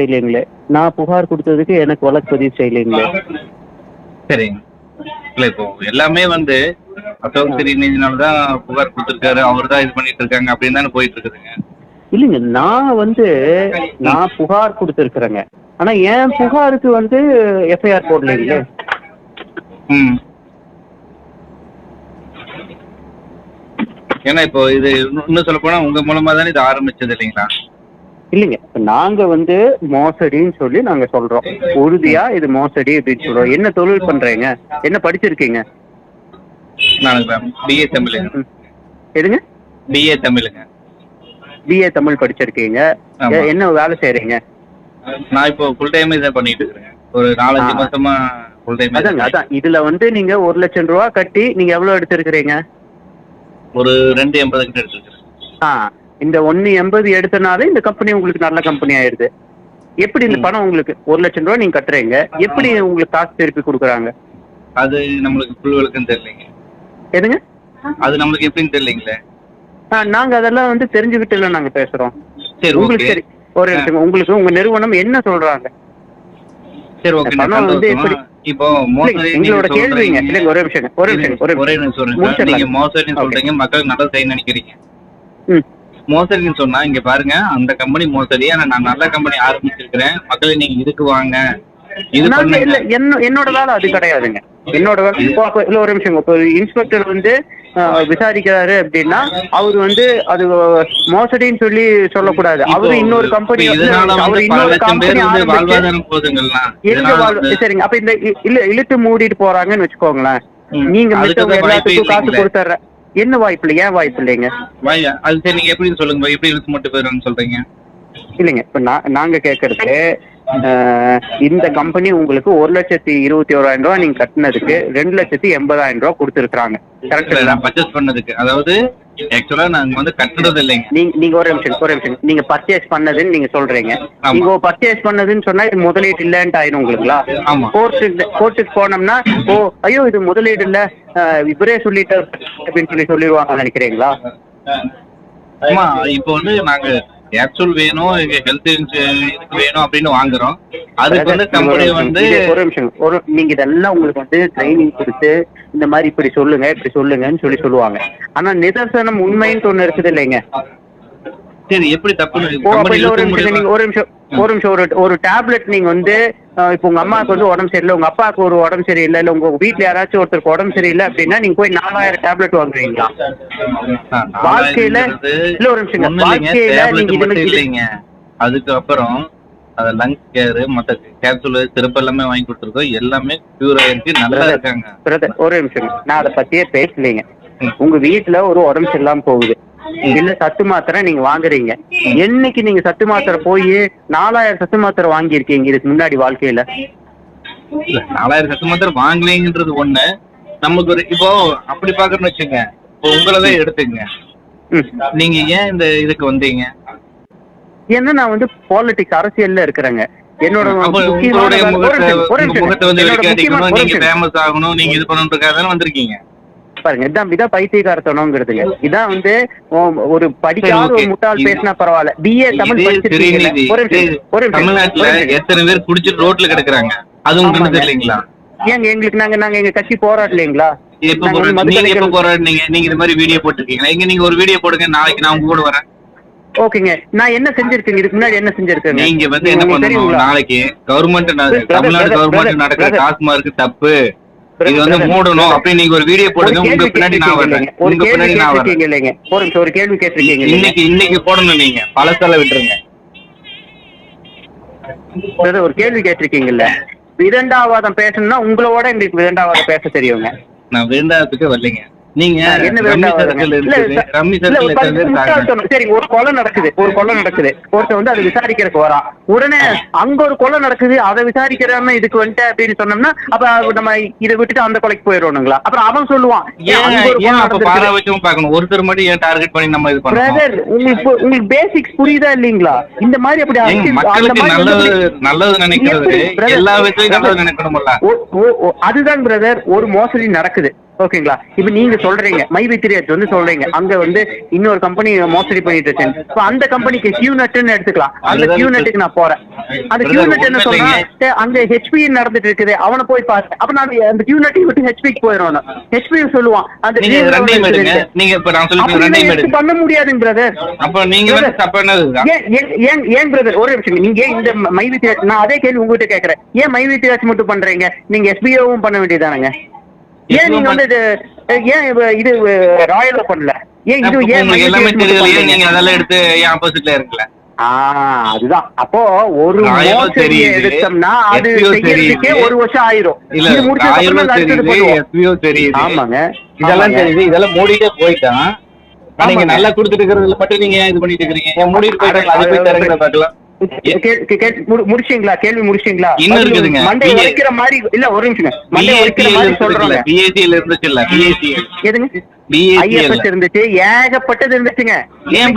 செய்யலைங்களே. நான் புகார் கொடுத்ததுக்கு எனக்கு வழக்கு பதிவு செய்யலைங்களே. சரிங்க. இல்ல இப்போ எல்லாமே வந்து அசோக் சிறீனிஜினால தான் புகார் கொடுத்துருக்காரு. அவர் தான் இது பண்ணிட்டு இருக்காங்க அப்படின்னு தானே போயிட்டு இருக்குதுங்க இல்லைங்க நான் வந்து நான் புகார் கொடுத்துருக்குறேங்க. ஆனா என் புகாருக்கு வந்து எஃப்ஐஆர் போடலைங்களே. ம். ஏன்னா இப்போ இது இன்னும் சொல்ல போனா உங்க மூலமா தானே இது ஆரம்பிச்சது இல்லைங்களா? இல்லைங்க. நாங்க வந்து மோசடின்னு சொல்லி நாங்க சொல்றோம். உறுதியா இது மோசடி அப்படின்னு சொல்றோம். என்ன தொழில் பண்றீங்க? என்ன படிச்சிருக்கீங்க? பிஏ தமிழுங்க. எதுங்க? பிஏ தமிழுங்க. பிஏ தமிழ் படிச்சிருக்கீங்க. என்ன வேலை செய்றீங்க? நான் இப்போ ஃபுல் டைம் இதை பண்ணிட்டு இருக்கிறேன். ஒரு நாலஞ்சு. மாசமா ஃபுல் டைம் அதாங்க அதான். இதுல வந்து நீங்க ஒரு லட்சம் ரூபா கட்டி நீங்க எவ்வளவு எடுத்திருக்கிறீங்க? ஒரு ரெண்டு எண்பது கிட்ட எடுத்துருக்கிறேன். ஆ. இந்த ஒன்னு எண்பது எடுத்தனால இந்த கம்பெனி உங்களுக்கு நல்ல கம்பெனி ஆயிடுது. எப்படி இந்த. பணம் உங்களுக்கு ஒரு லட்சம் ரூபா நீங்க கட்டுறீங்க? எப்படி உங்களுக்கு காசு திருப்பி கொடுக்குறாங்க? அது நம்மளுக்கு ஃபுல் விளக்குன்னு தெரியலைங்க. எதுங்க? அது நம்மளுக்கு எப்படின்னு தெரியலைங்களே. நாங்க அதெல்லாம் வந்து தெரிஞ்சுக்கிட்டு நாங்க பேசுறோம். சரி உங்களுக்கு சரி ஒரு நிமிஷம் உங்களுக்கு உங்க நிறுவனம் என்ன சொல்றாங்க? சரி ஓகே பணம் வந்து எப்படி- இப்போ மோசடி எங்களோட நீங்க கேள்விங்க. இல்லைங்க ஒரே நிமிஷம் ஒரே நிமிஷம் ஒரே நிமிஷம். நீங்க Okay. சொல்றீங்க மக்களுக்கு நல்லது செய்ய நினைக்கிறீங்க. ம். மோசடின்னு சொன்னா இங்க பாருங்க அந்த கம்பெனி மோசடி. ஆனா நான் நல்ல கம்பெனி ஆரம்பிச்சிருக்கிறேன். மக்களை நீங்க இதுக்கு வாங்க. இது இல்ல என்ன- என்னோட வேலை அது கிடையாதுங்க. என்னோட வேலை இப்போ இல்ல ஒரு நிமிஷம் இப்போ இன்ஸ்பெக்டர் வந்து விசாரிக்கிறாரு அப்படின்னா அவர் வந்து அது மோசடின்னு சொல்லி சொல்லக்கூடாது. அவரு இன்னொரு கம்பெனி அவர் இன்னொரு கம்பெனி சரிங்க. அப்ப இந்த இல்ல இழுத்து மூடிட்டு போறாங்கன்னு வச்சுக்கோங்களேன். நீங்க எல்லாத்துக்கும் காசு இல்லைங்களே. என்ன வாய்ப்பு இல்லை ஏன் வாய்ப்பு இல்லைங்க? வாயா அது சரி நீங்க எப்படி சொல்லுங்க எப்படி இழுத்து மட்டும் போயிடும்னு சொல்றீங்க. இல்லைங்க இப்ப நான் நாங்க கேக்குறது ஆஹ், இந்த கம்பெனி உங்களுக்கு ஒரு லட்சத்தி இருபத்தி ஓராயிரம் ரூபாய் நீங்க கட்டினதுக்கு ரெண்டு லட்சத்தி எண்பதாயிரம் ரூபாய் கொடுத்துருக்காங்க கரெக்ட் பர்ச்சேஸ் பண்ணதுக்கு. அதாவது ஆக்சுவலா நாங்க வந்து கட்டுறது இல்லைங்க. நீங்க நீங்க ஒரு நிமிஷம் ஒரு நிமிஷம். நீங்க பர்ச்சேஸ் பண்ணதுன்னு நீங்க சொல்றீங்க. நீங்க பர்ச்சேஸ் பண்ணதுன்னு சொன்னா இது முதலீடு இல்லன்ட்டு ஆயிரும் உங்களுக்குங்களா ஆமா. கோர்ட்டுக்கு கோர்ட்டுக்கு போனோம்னா ஓ ஐயோ இது முதலீடு இல்ல. இவரே சொல்லிட்டாரு அப்படின்னு சொல்லி சொல்லிடுவாங்க நினைக்கிறீங்களா? ஆமா இப்போ வந்து நாங்க கேப்சூல் வேணும் எங்க ஹெல்த் இதுக்கு வேணும் அப்படின்னு வாங்குறோம் அதுக்கு வந்து கம்பெனி வந்து ஒரு நிமிஷம் ஒரு நீங்க இதெல்லாம் உங்களுக்கு வந்து ட்ரைனிங் கொடுத்து இந்த மாதிரி இப்படி சொல்லுங்க இப்படி சொல்லுங்கன்னு சொல்லி சொல்லுவாங்க ஆனா நிதர்சனம் உண்மைன்னு ஒண்ணு இருக்குது இல்லைங்க சரி எப்படி இல்ல ஒரு நிமிஷம்? ஒரு நிமிஷம் ஒரு நிமிஷம் ஒரு டேப்லெட் நீங்க வந்து இப்போ உங்க அம்மாவுக்கு வந்து உடம்பு சரியில்லை. உங்க அப்பாவுக்கு ஒரு உடம்பு சரியில்லை. இல்ல உங்க வீட்ல யாராச்சும் ஒருத்தருக்கு உடம்பு சரியில்லை அப்படின்னா நீங்க போய் நாலாயிரம் டேப்லெட் வாங்குவீங்களா? வாழ்க்கையில- இல்ல ஒரு இல்லைங்க, வாழ்க்கையில நீங்க இல்லைங்க. அதுக்கப்புறம் அத லங்ஸ் கேர் மத்த கேப்சூல் சிறப்பு எல்லாமே வாங்கி கொடுத்துருக்கோம். எல்லாமே பியூர் ஆயிருக்கு நல்லா. இருக்காங்க. ஒரு நிமிஷம் நான் அதை பத்தியே பேசலைங்க. உங்க வீட்ல ஒரு உடம்பு சரியில்லாம போகுது. இல்ல சத்து மாத்திரை நீங்க வாங்குறீங்க? என்னைக்கு நீங்க சத்து மாத்திரை போய் நாலாயிரம் சத்து மாத்திரை வாங்கியிருக்கீங்க இதுக்கு முன்னாடி வாழ்க்கையில? நாலாயிரம் சத்து மாத்திரம் வாங்கலைங்கன்றது ஒண்ணு. நமக்கு ஒரு இப்போ அப்படி பாக்குறேன்னு வச்சுங்க இப்போ உங்களதான் எடுத்துங்க. நீங்க ஏன் இந்த இதுக்கு வந்தீங்க? ஏன்னா நான் வந்து பாலிடிக்ஸ் அரசியல்ல இருக்கிறேங்க. என்னோட முக்கியமான முகத்தை வந்து வெளிக்காட்டிக்கணும். நீங்க. ஃபேமஸ் ஆகணும். நீங்க இது பண்ணணுன்றதுக்காக தானே வந்திருக்கீங்க. பாருங்க. இதான் இதான் பைத்தியக்காரத்தனங்கிறதுங்க இதான் வந்து ஒரு படிக்காத ஒரு. முட்டாள் பேசினா பரவாயில்ல. பிஏ தமிழ் தமிழ்நாட்டுல. எத்தனை பேர் குடிச்சிட்டு ரோட்ல கிடக்குறாங்க? அது உங்களுக்கு. தெரியலீங்களா ஏங்க எங்களுக்கு நாங்க நாங்க எங்க கட்சி போராடலைங்களா? எப்ப நாங்க வந்து போராடி- நீங்க எப்ப போராடினீங்க? நீங்க இந்த மாதிரி வீடியோ போட்டிருக்கீங்களா? எங்க நீங்க ஒரு வீடியோ போடுங்க நாளைக்கு நான் உங்க கூட வரேன். ஓகேங்க. நான் என்ன செஞ்சிருக்கேங்க? இதுக்கு முன்னாடி என்ன செஞ்சிருக்கேங்க? நீங்க வந்து என்ன தெரியுங்களா? நாளைக்கு கவர்மெண்ட் தமிழ்நாடு கவர்மெண்ட் நடக்கிற. டாஸ்மார்க் தப்பு. இது வந்து மூடணும். அப்படி நீங்க ஒரு வீடியோ போடுங்க உங்க பின்னாடி நான் வரேன். ஒரு உங்க கேள்வி பின்னாடி நான் வரேன். கேட்டிருக்கீங்க இல்லைங்க. ஒரு ஒரு கேள்வி கேட்டிருக்கீங்க இன்னைக்கு இன்னைக்கு போடணும் நீங்க. பழசால விட்டுருங்க. ஒரு கேள்வி கேட்டிருக்கீங்கல்ல இரண்டாவாதம் பேசணும்னா உங்களோட எங்களுக்கு இரண்டாவாதம் பேச தெரியுங்க. நான் வேண்டாத்துக்கு வரலைங்க. நீங்க சரி ஒரு கொலை நடக்குது ஒரு கொலை நடக்குது. ஒருத்தன் வந்து அதை விசாரிக்கிறதுக்கு வரான். உடனே அங்க ஒரு கொலை நடக்குது அதை விசாரிக்கிறாம இதுக்கு வந்துட்டு அப்படின்னு சொன்னோம்னா அப்ப நம்ம இதை விட்டுட்டு அந்த கொலைக்கு போயிடணுங்களா? அப்புறம் அவன் சொல்லுவான் ஏன் பார்க்கணும்? ஒருத்தர் மட்டும் ஏன் டார்கெட் பண்ணி நம்ம இது பிரதர் உங்களுக்கு உங்களுக்கு பேசிக்ஸ் புரியுதா இல்லீங்களா? இந்த மாதிரி அப்படி மக்களுக்கு நல்லது நல்லது நினைக்கிறது? எல்லா விஷயத்தையும் நல்லது நினைக்கணும்ல. அதுதான் பிரதர் ஒரு மோசடி நடக்குது. ஓகேங்களா? இப்ப நீங்க சொல்றீங்க மை வித்ரியாஜ் வந்து சொல்றீங்க அங்க வந்து இன்னொரு கம்பெனி மோசடி பண்ணிட்டு இருக்கேன். இப்ப அந்த கம்பெனிக்கு கியூ நட்னு எடுத்துக்கலாம். அந்த கியூ நட்டுக்கு நான் போறேன். அந்த கியூ நட் என்ன. "டேய், அங்க ஹெச்பி நடந்துட்டு இருக்குது அவனை போய் பாரு. அப்ப நான் அந்த கியூ நட்டை விட்டு ஹெச்பிக்கு போயிடுவான் ஹெச்பி சொல்லுவான். அந்த நீங்க இப்ப நான் சொல்லி அப்படிலாம் ரெண்டையும் எடுத்து எடுங்க. பண்ண முடியாதுங்க பிரதர் அப்ப நீங்க ஏன் ஏன் பிரதர் ஒரே விஷயம். நீங்க இந்த மை வித்யாஜ் நான் அதே கேள்வி உங்ககிட்ட கேக்குறேன் ஏன் மை வித்யாஜ் மட்டும் பண்றீங்க? நீங்க எஸ்பிஓவும் பண்ண வேண்டியதானங்க ஏன் நீங்க வந்து ஏன் இது ராயல பண்ணல? ஏன் இது ஏன் எல்லாமே ஏன் பண்றீங்க? நீங்க அதெல்லாம் எடுத்து என் ஆப்போசிட்ல இருக்கல அதுதான். அப்போ ஒரு எடுத்தோம்னா அது செய்யறதுக்கே. ஒரு வருஷம் ஆயிரும். இது முடிச்சதுக்கு ஆமாங்க. இதெல்லாம். தெரியுது. இதெல்லாம் மூடிட்டே போயிட்டான் நீங்க. நல்லா கொடுத்துட்டு இருக்கிறதுல மட்டும் நீங்க ஏன் இது பண்ணிட்டு இருக்கீங்க ஏன் மூடிட்டு போயிட்டாங்க அது போய் தரங்கிற பாக்கலாம் முடிச்சிங்களா கேள்வி முடிச்சிங்களா இன்னும் இருக்குதுங்க. மண்டை உடைக்கிற மாதிரி இல்ல ஒரு நிமிஷம் மண்டை உடைக்கிற மாதிரி சொல்றாங்க. பிஏசிஎல் இருந்துச்சுல்ல பிஏசிஎல் எதுங்க? ஐஎஃப்எஸ் இருந்துச்சு ஏகப்பட்டது இருந்துச்சுங்க. ஏன்